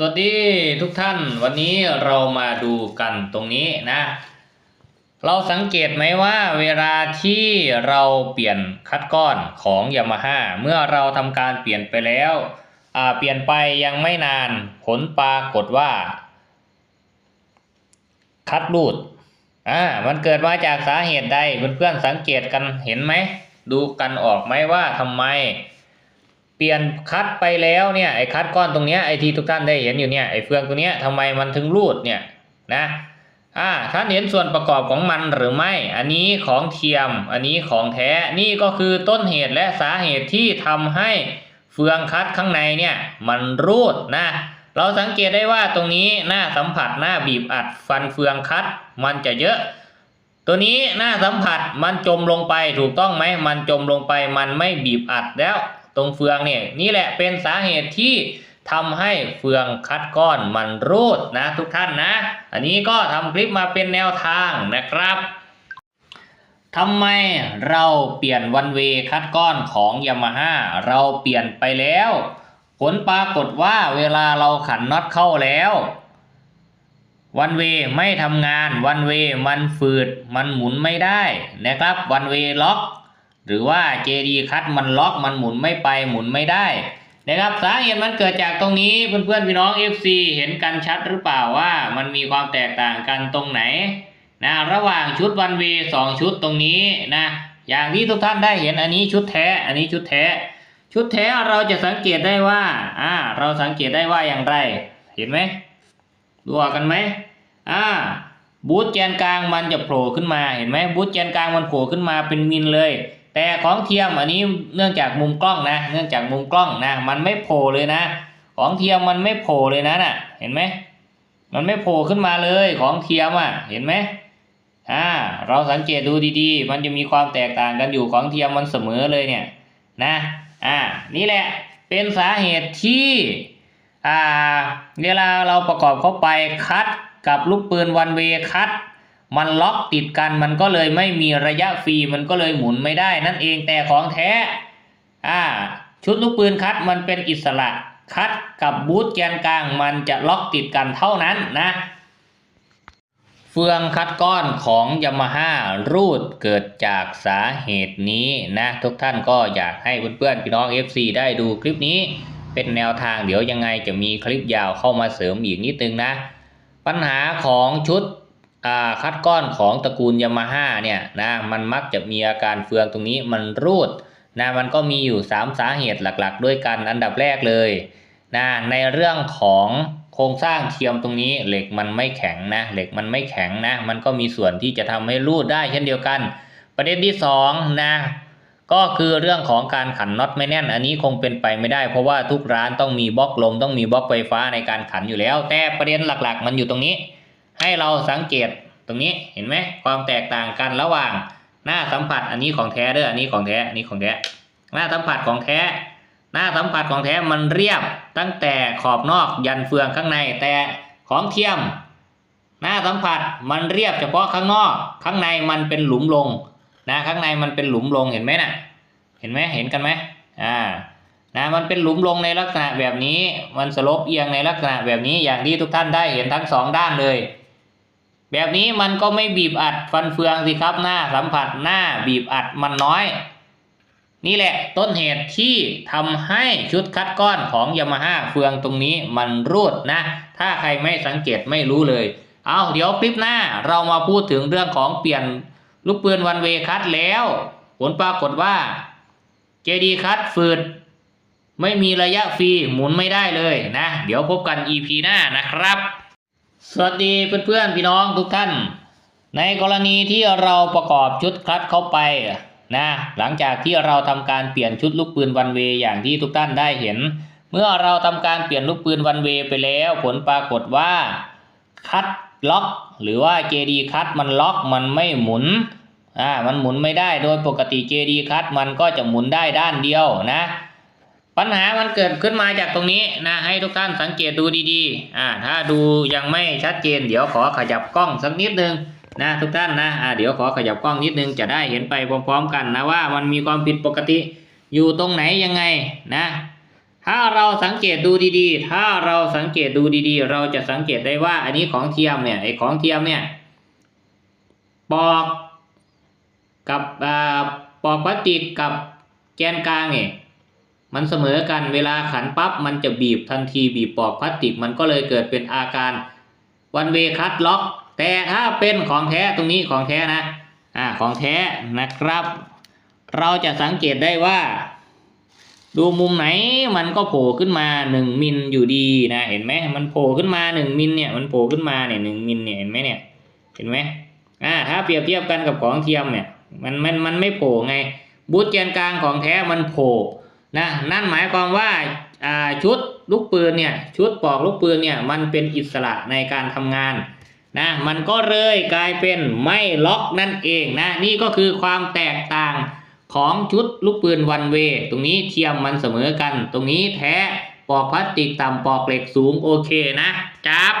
สวัสดีทุกท่านวันนี้เรามาดูกันตรงนี้นะ เราสังเกตไหมว่าเวลาที่เราเปลี่ยนคัดก้อนของยามาฮ่าเมื่อเราทำการเปลี่ยนไปแล้วเปลี่ยนไปยังไม่นานผลปรากฏว่า คัดรูดอ่ามันเกิดมาจากสาเหตุใดเพื่อนๆสังเกตกันเห็นไหมดูกันออกไหมว่าทำไม เปลี่ยนคัดไปแล้วเนี่ยไอ้คัดก้อนตรงเนี้ยไอ้ที่ทุกท่านได้เห็นอยู่เนี่ยไอ้เฟืองตัวเนี้ยทำไมมันถึงรูดเนี่ยนะอ่าท่านเห็นส่วนประกอบของมันหรือไม่ อันนี้ของเทียม อันนี้ของแท้ นี่ก็คือต้นเหตุและสาเหตุที่ทำให้เฟืองคัดข้างในเนี่ยมันรูดนะ เราสังเกตได้ว่าตรงนี้หน้าสัมผัสหน้าบีบอัดฟันเฟืองคัดมันจะเยอะ ตัวนี้หน้าสัมผัสมันจมลงไปถูกต้องไหม มันจมลงไปมันไม่บีบอัดแล้ว ตรงเฟืองเนี่ยนี่แหละเป็นสาเหตุที่ทำให้เฟืองคัดก้อนมันรูดนะทุกท่านนะ อันนี้ก็ทำคลิปมาเป็นแนวทางนะครับทำไมเราเปลี่ยนวันเวคัดก้อนของยามาฮ่าเราเปลี่ยนไปแล้ว ผลปรากฏว่าเวลาเราขันน็อตเข้าแล้ววันเวไม่ทำงานวันเวมันฝืด มันหมุนไม่ได้นะครับวันเวล็อก หรือว่า JD คัดมันล็อกมันหมุนไม่ไปหมุนไม่ได้นะครับสาเหตุมันเกิดจากตรงนี้เพื่อนๆพี่น้อง FC เห็นกันชัดหรือเปล่าว่ามันมีความแตกต่างกันตรงไหนนะระหว่างชุดวันเวสองชุดตรงนี้นะอย่างที่ทุกท่านได้เห็นอันนี้ชุดแท้อันนี้ชุดแท้ ชุดแท้เราจะสังเกตได้ว่าอ่าเราสังเกตได้ว่าอย่างไร เห็นไหมดูออกกันไหมอ่าบูทแกนกลางมันจะโผล่ขึ้นมาเห็นไหมบูทแกนกลางมันโผล่ขึ้นมาเป็นมิลเลย แต่ของเทียมอันนี้เนื่องจากมุมกล้องนะ เนื่องจากมุมกล้องนะมันไม่โผล่เลยนะ ของเทียมมันไม่โผล่เลยนะน่ะ เห็นไหมมันไม่โผล่ขึ้นมาเลยของเทียมอะเห็นไหมอ่าเราสังเกตดูดีๆ มันจะมีความแตกต่างกันอยู่ของเทียมมันเสมอเลยเนี่ยนะอ่านี่แหละเป็นสาเหตุที่อ่าเวลาเราประกอบเข้าไปคัดกับลูกปืนวันเวคัด มันล็อกติดกันมันก็เลยไม่มีระยะฟรีมันก็เลยหมุนไม่ได้นั่นเองแต่ของแท้อ่าชุดลูกปืนคัดมันเป็นอิสระคัดกับบูทแกนกลางมันจะล็อกติดกันเท่านั้นนะเฟืองคัดก้อนของยามาฮ่ารูดเกิดจากสาเหตุนี้นะทุกท่านก็อยากให้เพื่อนๆพี่น้อง FC ได้ดูคลิปนี้เป็นแนวทางเดี๋ยวยังไงจะมีคลิปยาวเข้ามาเสริมอีกนิดนึงนะ ปัญหาของชุด คัดก้อนของตระกูลยามาฮ่าเนี่ยนะมันมักจะมีอาการเฟืองตรงนี้มันรูดนะมันก็มีอยู่ 3 สาเหตุหลักๆ ด้วยกันอันดับแรกเลยนะในเรื่องของโครงสร้างเทียมตรงนี้เหล็กมันไม่แข็งนะเหล็กมันไม่แข็งนะมันก็มีส่วนที่จะทำให้รูดได้เช่นเดียวกัน ประเด็นที่2นะก็คือเรื่องของการขันน็อตไม่แน่น อันนี้คงเป็นไปไม่ได้ เพราะว่าทุกร้านต้องมีบล็อกลมต้องมีบล็อกไฟฟ้าในการขันอยู่แล้ว แต่ประเด็นหลักๆ มันอยู่ตรงนี้ ให้เราสังเกตตรงนี้เห็นไหมความแตกต่างกันระหว่างหน้าสัมผัสอันนี้ของแท้เด้ออันนี้ของแท้อันนี้ของแท้หน้าสัมผัสของแท้ หน้าสัมผัสของแท้มันเรียบตั้งแต่ขอบนอกยันเฟืองข้างในแต่ของเทียม หน้าสัมผัสมันเรียบเฉพาะข้างนอก ข้างในมันเป็นหลุมลงนะข้างในมันเป็นหลุมลงเห็นไหมน่ะเห็นไหมเห็นกันไหมอ่านะมันเป็นหลุมลงในลักษณะแบบนี้ มันสลบเอียงในลักษณะแบบนี้อย่างที่ทุกท่านได้เห็นทั้งสองด้านเลย แบบนี้มันก็ไม่บีบอัดฟันเฟืองสิครับหน้าสัมผัสหน้าบีบอัดมันน้อย นี่แหละต้นเหตุที่ทำให้ชุดคัดก้อนของยามาฮ่าเฟืองตรงนี้มันรูดนะ ถ้าใครไม่สังเกตไม่รู้เลย เอาเดี๋ยวคลิปหน้าเรามาพูดถึงเรื่องของเปลี่ยนลูกปืนวันเวคัดแล้ว ผลปรากฏว่าเจดีคัดฝืดไม่มีระยะฟรีหมุนไม่ได้เลยนะ เดี๋ยวพบกัน EP หน้านะครับ สวัสดีเพื่อนๆพี่น้องทุกท่าน ในกรณีที่เราประกอบชุดคลัตเข้าไปนะหลังจากที่เราทำการเปลี่ยนชุดลูกปืนวันเวอย่างที่ทุกท่านได้เห็น เมื่อเราทำการเปลี่ยนลูกปืนวันเวไปแล้ว ผลปรากฏว่าคัดล็อก หรือว่า JD คัดมันล็อกมันไม่หมุนอ่ามันหมุนไม่ได้โดยปกติ JD คัดมันก็จะหมุนได้ด้านเดียวนะ ปัญหามันเกิดขึ้นมาจากตรงนี้นะให้ทุกท่านสังเกตดูดีๆอ่าถ้าดูยังไม่ชัดเจน เดี๋ยวขอขยับกล้องสักนิดนึงนะทุกท่านนะอ่าเดี๋ยวขอขยับกล้องนิดนึงจะได้เห็นไปพร้อมๆกันนะว่ามันมีความผิดปกติอยู่ตรงไหนยังไงนะ ถ้าเราสังเกตดูดีๆ ถ้าเราสังเกตดูดีๆ เราจะสังเกตได้ว่าอันนี้ของเทียมเนี่ยไอ้ของเทียมเนี่ยปอกกับอ่าปอกพลาสติกกับแกนกลางเนี่ย มันเสมอกันเวลาขันปั๊บมันจะบีบทันทีบีบปอกพลาสติกมันก็เลยเกิดเป็นอาการวันเวคัตล็อก แต่ถ้าเป็นของแท้ตรงนี้ของแท้นะอ่าของแท้นะครับ เราจะสังเกตได้ว่า ดูมุมไหนมันก็โผล่ขึ้นมาหนึ่งมิลอยู่ดีนะเห็นไหมมันโผล่ขึ้นมาหนึ่งมิลเนี่ยมันโผล่ขึ้นมาเนี่ยหนึ่งมิลเนี่ยเห็นไหมเนี่ยเห็นไหมอ่าถ้าเปรียบเทียบกันกับของเทียมเนี่ยมันมันมันไม่โผล่ไงบูทแกนกลางของแท้มันโผล่ นะนั่นหมายความว่าชุดลูกปืนเนี่ยชุดปอกลูกปืนเนี่ยมันเป็นอิสระในการทำงานนะมันก็เลยกลายเป็นไม่ล็อกนั่นเองนะนี่ก็คือความแตกต่างของชุดลูกปืนวันเวตรงนี้เทียมมันเสมอกัน ตรงนี้แท้ปอกพลาสติกต่ำปอกเหล็กสูงโอเคนะจับ